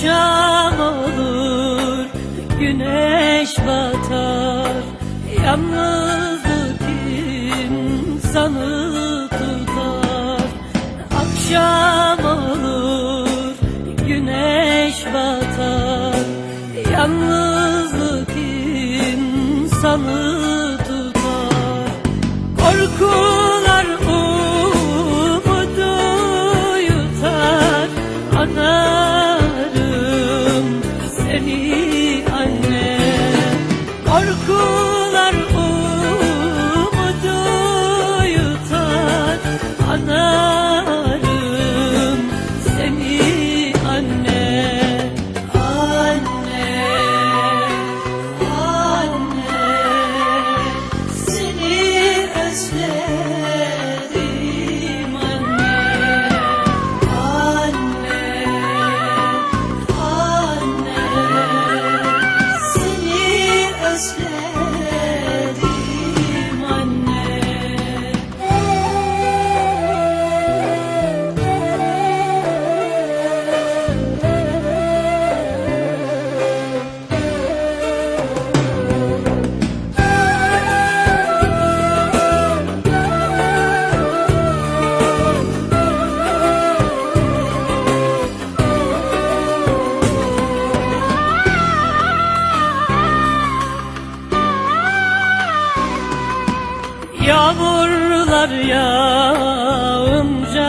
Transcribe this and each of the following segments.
Akşam olur, güneş batar. Yalnızlık insanı tutar? Akşam olur, güneş batar. Yalnızlık insanı Christmas. yağmurlar yağınca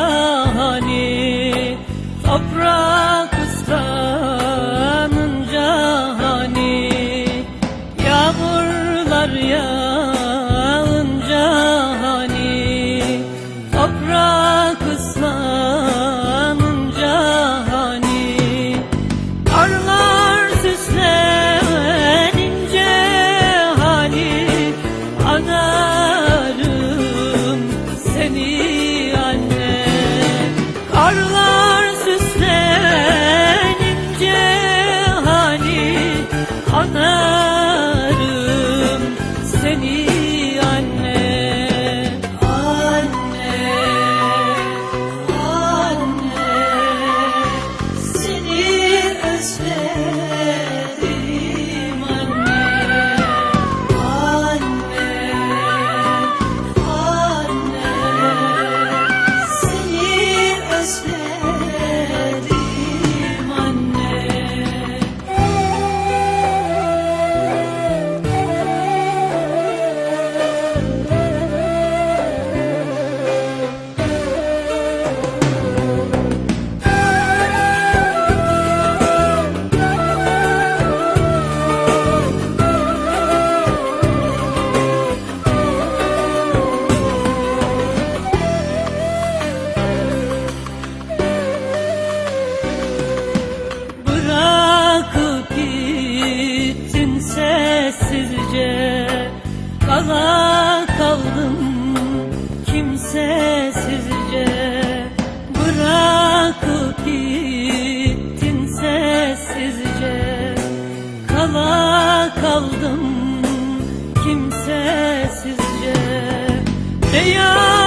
seni Gittin sessizce. Kala kaldım kimsesizce. Beyaz